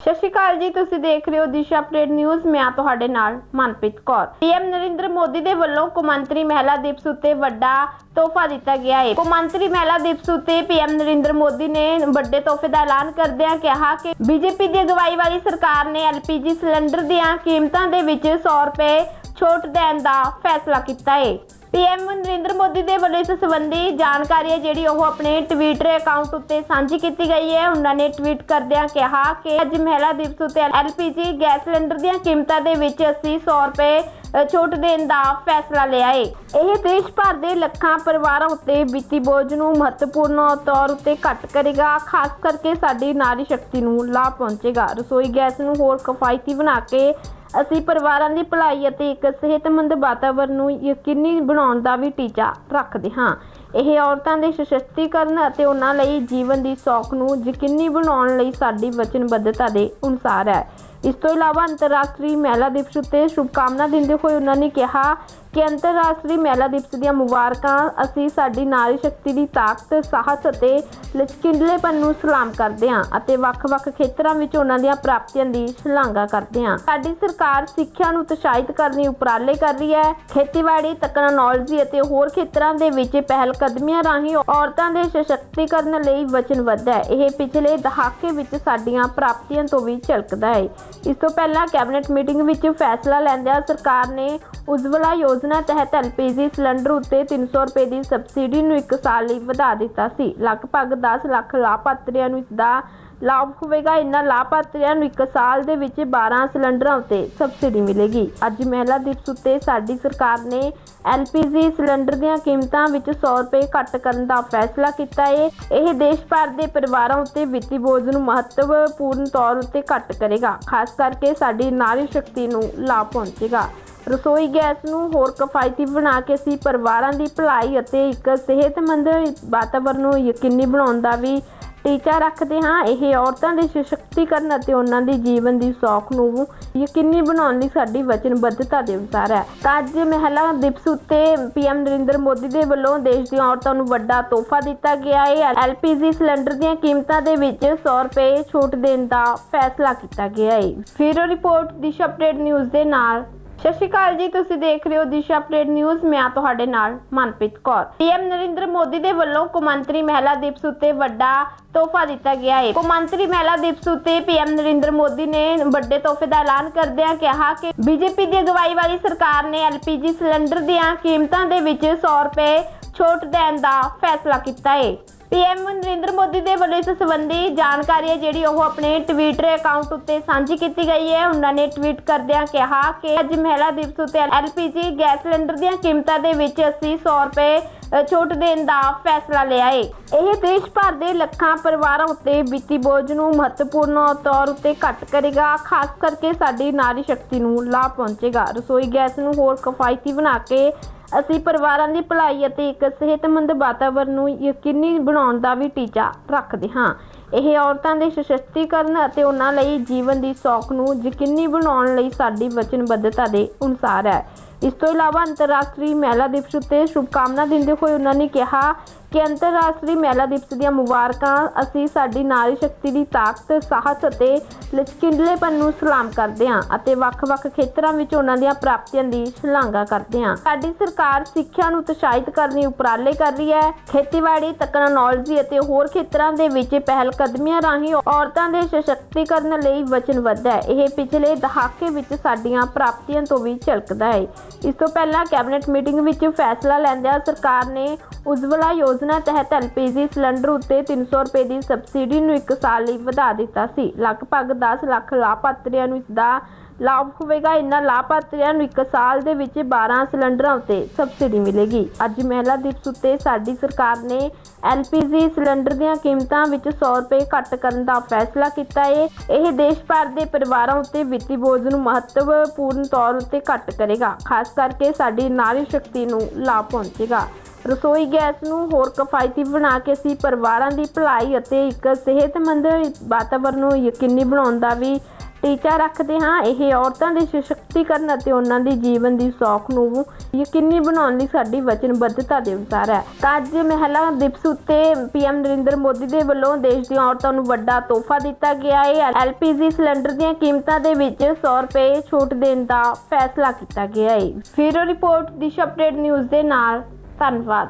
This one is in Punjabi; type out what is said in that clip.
ਸਤਿ ਸ਼੍ਰੀ ਅਕਾਲ ਜੀ, ਤੁਸੀਂ ਦੇਖ ਰਹੇ ਹੋ ਦਿਸ਼ਾ ਅਪਡੇਟ ਨਿਊਜ਼, ਮੈਂ ਤੁਹਾਡੇ ਨਾਲ ਮਨਪ੍ਰੀਤ ਕੌਰ। ਪੀਐਮ ਨਰਿੰਦਰ ਮੋਦੀ ਦੇ ਵੱਲੋਂ ਕੌਮਾਂਤਰੀ ਮਹਿਲਾ ਦਿਵਸ ਉੱਤੇ ਵੱਡਾ ਤੋਹਫਾ ਦਿੱਤਾ ਗਿਆ ਹੈ। ਕੌਮਾਂਤਰੀ ਮਹਿਲਾ ਦਿਵਸ ਉੱਤੇ ਪੀਐਮ ਨਰਿੰਦਰ ਮੋਦੀ ਨੇ ਵੱਡੇ ਤੋਹਫੇ ਦਾ ਐਲਾਨ ਕਰਦਿਆਂ ਕਿਹਾ ਕਿ ਬੀਜੇਪੀ ਦੀ ਅਗਵਾਈ ਵਾਲੀ ਸਰਕਾਰ ਨੇ ਐਲਪੀਜੀ ਸਿਲੰਡਰ ਦੀਆਂ ਕੀਮਤਾਂ ਦੇ ਵਿੱਚ 100 ਰੁਪਏ ਛੋਟ ਦੇਣ ਦਾ ਫੈਸਲਾ ਕੀਤਾ ਹੈ। ਪੀਐਮ ਨਰਿੰਦਰ ਮੋਦੀ ਦੇ ਵੱਲੋਂ ਇਸ ਸੰਬੰਧੀ ਜਾਣਕਾਰੀ ਹੈ ਜਿਹੜੀ ਉਹ ਆਪਣੇ ਟਵਿੱਟਰ ਅਕਾਊਂਟ ਉੱਤੇ ਸਾਂਝੀ ਕੀਤੀ ਗਈ ਹੈ। ਉਹਨਾਂ ਨੇ ਟਵੀਟ ਕਰਦਿਆਂ ਕਿਹਾ ਕਿ ਅੱਜ ਮਹਿਲਾ ਦਿਵਸ ਉੱਤੇ ਐਲਪੀਜੀ ਗੈਸ ਸਿਲੰਡਰ ਦੀਆਂ ਕੀਮਤਾਂ ਦੇ ਵਿੱਚ ਅਸੀਂ 100 ਰੁਪਏ ਛੋਟ ਦੇਣ ਦਾ ਫੈਸਲਾ ਲਿਆ ਏ। ਇਹ ਦੇਸ਼ ਭਰ ਦੇ ਲੱਖਾਂ ਪਰਿਵਾਰਾਂ ਉੱਤੇ ਵਿੱਤੀ ਬੋਝ ਨੂੰ ਮਹੱਤਵਪੂਰਨ ਤੌਰ ਉੱਤੇ ਘੱਟ ਕਰੇਗਾ, ਖਾਸ ਕਰਕੇ ਸਾਡੀ ਨਾਰੀ ਸ਼ਕਤੀ ਨੂੰ ਲਾਭ ਪਹੁੰਚੇਗਾ। ਰਸੋਈ ਗੈਸ ਨੂੰ ਹੋਰ ਕਿਫਾਇਤੀ ਬਣਾ ਕੇ ਅਸੀਂ ਪਰਿਵਾਰਾਂ ਦੀ ਭਲਾਈ ਅਤੇ ਇੱਕ ਸਿਹਤਮੰਦ ਵਾਤਾਵਰਣ ਨੂੰ ਯਕੀਨੀ ਬਣਾਉਣ ਦਾ ਵੀ ਟੀਚਾ ਰੱਖਦੇ ਹਾਂ। ਇਹ ਔਰਤਾਂ ਦੇ ਸਸ਼ਕਤੀਕਰਨ ਅਤੇ ਉਹਨਾਂ ਲਈ ਜੀਵਨ ਦੀ ਸੌਖ ਨੂੰ ਯਕੀਨੀ ਬਣਾਉਣ ਲਈ ਸਾਡੀ ਵਚਨਬੱਧਤਾ ਦੇ ਅਨੁਸਾਰ ਹੈ। ਇਸ ਤੋਂ ਇਲਾਵਾ ਅੰਤਰਰਾਸ਼ਟਰੀ ਮਹਿਲਾ ਦਿਵਸ ਉੱਤੇ ਸ਼ੁਭਕਾਮਨਾ ਦਿੰਦੇ ਹੋਏ ਉਹਨਾਂ ਨੇ ਕਿਹਾ ਕਿ ਅੰਤਰਰਾਸ਼ਟਰੀ ਮਹਿਲਾ ਦਿਵਸ ਦੀਆਂ ਮੁਬਾਰਕਾਂ ਅਸੀਂ ਸਾਡੀ ਨਾਰੀ ਸ਼ਕਤੀ ਦੀ ਤਾਕਤ, ਸਾਹਸ ਅਤੇ ਲਚਕੀਲੇਪਨ ਨੂੰ ਸਲਾਮ ਕਰਦੇ ਹਾਂ ਅਤੇ ਵੱਖ-ਵੱਖ ਖੇਤਰਾਂ ਵਿੱਚ ਉਹਨਾਂ ਦੀਆਂ ਪ੍ਰਾਪਤੀਆਂ ਦੀ ਸ਼ਲਾਘਾ ਕਰਦੇ ਹਾਂ। ਸਾਡੀ ਸਰਕਾਰ ਸਿੱਖਿਆ ਨੂੰ ਉਤਸ਼ਾਹਿਤ ਕਰਨੀ ਉਪਰਾਲੇ ਕਰ ਰਹੀ ਹੈ। ਖੇਤੀਬਾੜੀ, ਤਕਨਾਲੋਜੀ ਅਤੇ ਹੋਰ ਖੇਤਰਾਂ ਦੇ ਵਿੱਚ ਪਹਿਲ ਕਦਮੀਆਂ ਰਾਹੀਂ ਔਰਤਾਂ ਦੇ ਸਸ਼ਕਤੀਕਰਨ ਲਈ ਵਚਨਬੱਧ ਹੈ। ਇਹ ਪਿਛਲੇ ਦਹਾਕੇ ਵਿੱਚ ਸਾਡੀਆਂ ਪ੍ਰਾਪਤੀਆਂ ਤੋਂ ਵੀ ਝਲਕਦਾ ਹੈ। ਇਸ ਤੋਂ ਪਹਿਲਾਂ ਕੈਬਨਿਟ ਮੀਟਿੰਗ ਵਿੱਚ ਫੈਸਲਾ ਲੈਂਦਿਆਂ ਸਰਕਾਰ ਨੇ ਉਜਵਲਾ ਯੋਜਨਾ ਤਹਿਤ ਐਲਪੀਜੀ ਸਿਲੰਡਰ ਉੱਤੇ 300 ਰੁਪਏ ਦੀ ਸਬਸਿਡੀ ਨੂੰ 1 ਸਾਲ ਲਈ ਵਧਾ ਦਿੱਤਾ ਸੀ। ਲਗਭਗ 10 ਲੱਖ ਲਾਭਪਾਤਰੀਆਂ ਨੂੰ ਇਸ ਦਾ ਲਾਭ ਹੋਵੇਗਾ। ਇਹਨਾਂ ਲਾਭਪਾਤਰੀਆਂ ਨੂੰ 1 ਸਾਲ ਦੇ ਵਿੱਚ 12 ਸਿਲੰਡਰਾਂ ਉੱਤੇ ਸਬਸਿਡੀ ਮਿਲੇਗੀ। ਅੱਜ ਮਹਿਲਾ ਦਿਵਸ ਉੱਤੇ ਸਾਡੀ ਸਰਕਾਰ ਨੇ ਐਲਪੀਜੀ ਸਿਲੰਡਰ ਦੀਆਂ ਕੀਮਤਾਂ ਵਿੱਚ 100 ਰੁਪਏ ਘੱਟ ਕਰਨ ਦਾ ਫੈਸਲਾ ਕੀਤਾ ਹੈ ਇਹ ਦੇਸ਼ ਭਰ ਦੇ ਪਰਿਵਾਰਾਂ ਉੱਤੇ ਵਿੱਤੀ ਬੋਝ ਨੂੰ ਮਹੱਤਵਪੂਰਨ ਤੌਰ ਉੱਤੇ ਘੱਟ ਕਰੇਗਾ। ਖਾਸ ਕਰਕੇ ਸਾਡੀ ਨਾਰੀ ਸ਼ਕਤੀ ਨੂੰ ਲਾਭ ਪਹੁੰਚੇਗਾ। ਰਸੋਈ ਗੈਸ ਨੂੰ ਹੋਰ ਕਿਫਾਇਤੀ ਬਣਾ ਕੇ ਅਸੀਂ ਪਰਿਵਾਰਾਂ ਦੀ ਭਲਾਈ ਅਤੇ ਇੱਕ ਸਿਹਤਮੰਦ ਵਾਤਾਵਰਣ ਨੂੰ ਯਕੀਨੀ ਬਣਾਉਣ ਦਾ ਵੀ ਟੀਚਾ ਰੱਖਦੇ ਹਾਂ। ਇਹ ਔਰਤਾਂ ਦੇ ਸਸ਼ਕਤੀਕਰਨ ਅਤੇ ਉਹਨਾਂ ਦੀ ਜੀਵਨ ਦੀ ਸੌਖ ਨੂੰ ਯਕੀਨੀ ਬਣਾਉਣ ਲਈ ਸਾਡੀ ਵਚਨਬੱਧਤਾ ਦੇ ਅਨੁਸਾਰ ਹੈ। ਤਾਂ ਅੱਜ ਮਹਿਲਾ ਦਿਵਸ ਉੱਤੇ ਪੀਐਮ ਨਰਿੰਦਰ ਮੋਦੀ ਦੇ ਵੱਲੋਂ ਦੇਸ਼ ਦੀਆਂ ਔਰਤਾਂ ਨੂੰ ਵੱਡਾ ਤੋਹਫਾ ਦਿੱਤਾ ਗਿਆ ਹੈ। ਐਲਪੀਜੀ ਸਿਲੰਡਰ ਦੀਆਂ ਕੀਮਤਾਂ ਦੇ ਵਿੱਚ 100 ਰੁਪਏ ਛੋਟ ਦੇਣ ਦਾ ਫੈਸਲਾ ਕੀਤਾ ਗਿਆ ਹੈ। ਫਿਰ ਰਿਪੋਰਟ, ਦਿਸ਼ਾ ਅਪਡੇਟ ਨਿਊਜ਼ ਦੇ ਨਾਲ ਸਤਿ ਸ਼੍ਰੀ ਅਕਾਲ ਜੀ, ਤੁਸੀਂ ਦੇਖ ਰਹੇ ਹੋ ਦਿਸ਼ਾ ਅਪਡੇਟ ਨਿਊਜ਼, ਮੈਂ ਆ ਤੁਹਾਡੇ ਨਾਲ ਮਨਪ੍ਰੀਤ ਕੌਰ। ਪੀਐਮ ਨਰਿੰਦਰ ਮੋਦੀ ਦੇ ਵੱਲੋਂ ਕੌਮਾਂਤਰੀ ਮਹਿਲਾ ਦਿਵਸ ਉੱਤੇ ਵੱਡਾ ਤੋਹਫਾ ਦਿੱਤਾ ਗਿਆ ਹੈ। ਕੌਮਾਂਤਰੀ ਮਹਿਲਾ ਦਿਵਸ ਉੱਤੇ ਪੀਐਮ ਨਰਿੰਦਰ ਮੋਦੀ ਨੇ ਵੱਡੇ ਤੋਹਫੇ ਦਾ ਐਲਾਨ ਕਰਦਿਆਂ ਕਿਹਾ ਕਿ ਬੀਜੇਪੀ ਦੀ ਅਗਵਾਈ ਵਾਲੀ ਸਰਕਾਰ ਨੇ ਐਲਪੀਜੀ ਸਿਲੰਡਰ ਦੀਆਂ ਕੀਮਤਾਂ ਦੇ ਵਿੱਚ 100 ਰੁਪਏ ਛੋਟ ਦੇਣ ਦਾ ਫੈਸਲਾ ਕੀਤਾ ਹੈ ਪੀਐਮ ਨਰਿੰਦਰ ਮੋਦੀ ਦੇ ਵੱਲੋਂ ਇਸ ਸੰਬੰਧੀ ਜਾਣਕਾਰੀ ਹੈ ਜਿਹੜੀ ਉਹ ਆਪਣੇ ਟਵਿੱਟਰ ਅਕਾਊਂਟ ਉੱਤੇ ਸਾਂਝੀ ਕੀਤੀ ਗਈ ਹੈ। ਉਹਨਾਂ ਨੇ ਟਵੀਟ ਕਰਦਿਆਂ ਕਿਹਾ ਕਿ ਅੱਜ ਮਹਿਲਾ ਦਿਵਸ ਉੱਤੇ ਐਲਪੀਜੀ ਗੈਸ ਸਿਲੰਡਰ ਦੀਆਂ ਕੀਮਤਾਂ ਦੇ ਵਿੱਚ ਅਸੀਂ 100 ਰੁਪਏ ਛੋਟ ਦੇਣ ਦਾ ਫੈਸਲਾ ਲਿਆ ਏ। ਇਹ ਦੇਸ਼ ਭਰ ਦੇ ਲੱਖਾਂ ਪਰਿਵਾਰਾਂ ਉੱਤੇ ਵਿੱਤੀ ਬੋਝ ਨੂੰ ਮਹੱਤਵਪੂਰਨ ਤੌਰ ਉੱਤੇ ਘੱਟ ਕਰੇਗਾ। ਖਾਸ ਕਰਕੇ ਸਾਡੀ ਨਾਰੀ ਸ਼ਕਤੀ ਨੂੰ ਲਾਭ ਪਹੁੰਚੇਗਾ। ਰਸੋਈ ਗੈਸ ਨੂੰ ਹੋਰ ਕਿਫਾਇਤੀ ਬਣਾ ਕੇ ਅਸੀਂ ਪਰਿਵਾਰਾਂ ਦੀ ਭਲਾਈ ਅਤੇ ਇੱਕ ਸਿਹਤਮੰਦ ਵਾਤਾਵਰਣ ਨੂੰ ਯਕੀਨੀ ਬਣਾਉਣ ਦਾ ਵੀ ਟੀਚਾ ਰੱਖਦੇ ਹਾਂ। ਇਹ ਔਰਤਾਂ ਦੇ ਸਸ਼ਕਤੀਕਰਨ ਅਤੇ ਉਹਨਾਂ ਲਈ ਜੀਵਨ ਦੀ ਸੌਖ ਨੂੰ ਯਕੀਨੀ ਬਣਾਉਣ ਲਈ ਸਾਡੀ ਵਚਨਬੱਧਤਾ ਦੇ ਅਨੁਸਾਰ ਹੈ। ਇਸ ਤੋਂ ਇਲਾਵਾ ਅੰਤਰਰਾਸ਼ਟਰੀ ਮਹਿਲਾ ਦਿਵਸ ਉੱਤੇ ਸ਼ੁਭਕਾਮਨਾ ਦਿੰਦੇ ਹੋਏ ਉਹਨਾਂ ਨੇ ਕਿਹਾ ਕਿ ਅੰਤਰਰਾਸ਼ਟਰੀ ਮਹਿਲਾ ਦਿਵਸ ਦੀਆਂ ਮੁਬਾਰਕਾਂ ਅਸੀਂ ਸਾਡੀ ਨਾਰੀ ਸ਼ਕਤੀ ਦੀ ਤਾਕਤ, ਸਾਹਸ ਅਤੇ ਲਚਕੀਲੇਪਨ ਨੂੰ ਸਲਾਮ ਕਰਦੇ ਹਾਂ ਅਤੇ ਵੱਖ-ਵੱਖ ਖੇਤਰਾਂ ਵਿੱਚ ਉਹਨਾਂ ਦੀਆਂ ਪ੍ਰਾਪਤੀਆਂ ਦੀ ਸ਼ਲਾਘਾ ਕਰਦੇ ਹਾਂ। ਸਾਡੀ ਸਰਕਾਰ ਸਿੱਖਿਆ ਨੂੰ ਉਤਸ਼ਾਹਿਤ ਕਰਨ ਲਈ ਉਪਰਾਲੇ ਕਰ ਰਹੀ ਹੈ। ਖੇਤੀਬਾੜੀ, ਤਕਨਾਲੋਜੀ ਅਤੇ ਹੋਰ ਖੇਤਰਾਂ ਦੇ ਵਿੱਚ ਪਹਿਲ ਕਦਮੀਆਂ ਰਾਹੀਂ ਔਰਤਾਂ ਦੇ ਸਸ਼ਕਤੀਕਰਨ ਲਈ ਵਚਨਬੱਧ ਹੈ। ਇਹ ਪਿਛਲੇ ਦਹਾਕੇ ਵਿੱਚ ਸਾਡੀਆਂ ਪ੍ਰਾਪਤੀਆਂ ਤੋਂ ਵੀ ਝਲਕਦਾ ਹੈ। ਇਸ ਤੋਂ ਪਹਿਲਾਂ ਕੈਬਨਿਟ ਮੀਟਿੰਗ ਵਿੱਚ ਫੈਸਲਾ ਲੈਂਦਿਆਂ ਸਰਕਾਰ ਨੇ ਉਜਵਲਾ ਯੋਜਨਾ ਯੋਜਨਾ ਤਹਿਤ ਐਲਪੀਜੀ ਸਿਲੰਡਰ ਉੱਤੇ 300 ਰੁਪਏ ਦੀ ਸਬਸਿਡੀ ਨੂੰ 1 ਸਾਲ ਲਈ ਵਧਾ ਦਿੱਤਾ ਸੀ। ਲਗਭਗ 10 ਲੱਖ ਲਾਭਪਾਤਰੀਆਂ ਨੂੰ ਇਸ ਦਾ ਲਾਭ ਹੋਵੇਗਾ। ਇਨ੍ਹਾਂ ਲਾਭਪਾਤਰੀਆਂ ਨੂੰ 1 ਸਾਲ ਦੇ ਵਿੱਚ 12 ਸਿਲੰਡਰਾਂ ਉੱਤੇ ਸਬਸਿਡੀ ਮਿਲੇਗੀ। ਅੱਜ ਮਹਿਲਾ ਦਿਵਸ ਉੱਤੇ ਸਾਡੀ ਸਰਕਾਰ ਨੇ ਐਲਪੀਜੀ ਸਿਲੰਡਰ ਦੀਆਂ ਕੀਮਤਾਂ ਵਿੱਚ 100 ਰੁਪਏ ਘੱਟ ਕਰਨ ਦਾ ਫੈਸਲਾ ਕੀਤਾ ਹੈ ਇਹ ਦੇਸ਼ ਭਰ ਦੇ ਪਰਿਵਾਰਾਂ ਉੱਤੇ ਵਿੱਤੀ ਬੋਝ ਨੂੰ ਮਹੱਤਵਪੂਰਨ ਤੌਰ ਉੱਤੇ ਘੱਟ ਕਰੇਗਾ। ਖਾਸ ਕਰਕੇ ਸਾਡੀ ਨਾਰੀ ਸ਼ਕਤੀ ਨੂੰ ਲਾਭ ਪਹੁੰਚੇਗਾ। ਰਸੋਈ ਗੈਸ ਨੂੰ ਹੋਰ ਕਿਫਾਇਤੀ ਬਣਾ ਕੇ ਅਸੀਂ ਪਰਿਵਾਰਾਂ ਦੀ ਭਲਾਈ ਅਤੇ ਇੱਕ ਸਿਹਤਮੰਦ ਵਾਤਾਵਰਣ ਨੂੰ ਯਕੀਨੀ ਬਣਾਉਣ ਦਾ ਵੀ ਟੀਚਾ ਰੱਖਦੇ ਹਾਂ। ਇਹ ਔਰਤਾਂ ਦੇ ਸਸ਼ਕਤੀਕਰਨ ਅਤੇ ਉਹਨਾਂ ਦੀ ਜੀਵਨ ਦੀ ਸੌਖ ਨੂੰ ਯਕੀਨੀ ਬਣਾਉਣ ਲਈ ਸਾਡੀ ਵਚਨਬੱਧਤਾ ਦੇ ਅਨੁਸਾਰ ਹੈ। ਅੱਜ ਮਹਿਲਾ ਦਿਵਸ ਉੱਤੇ ਪੀਐਮ ਨਰਿੰਦਰ ਮੋਦੀ ਦੇ ਵੱਲੋਂ ਦੇਸ਼ ਦੀਆਂ ਔਰਤਾਂ ਨੂੰ ਵੱਡਾ ਤੋਹਫਾ ਦਿੱਤਾ ਗਿਆ ਹੈ। ਐਲਪੀਜੀ ਸਿਲੰਡਰ ਦੀਆਂ ਕੀਮਤਾਂ ਦੇ ਵਿੱਚ 100 ਰੁਪਏ ਛੋਟ ਦੇਣ ਦਾ ਫੈਸਲਾ ਕੀਤਾ ਗਿਆ ਹੈ। ਫਿਰ ਰਿਪੋਰਟ, ਦਿਸ਼ਾ ਅਪਡੇਟ ਨਿਊਜ਼ ਦੇ ਨਾਲ ਧੰਨਵਾਦ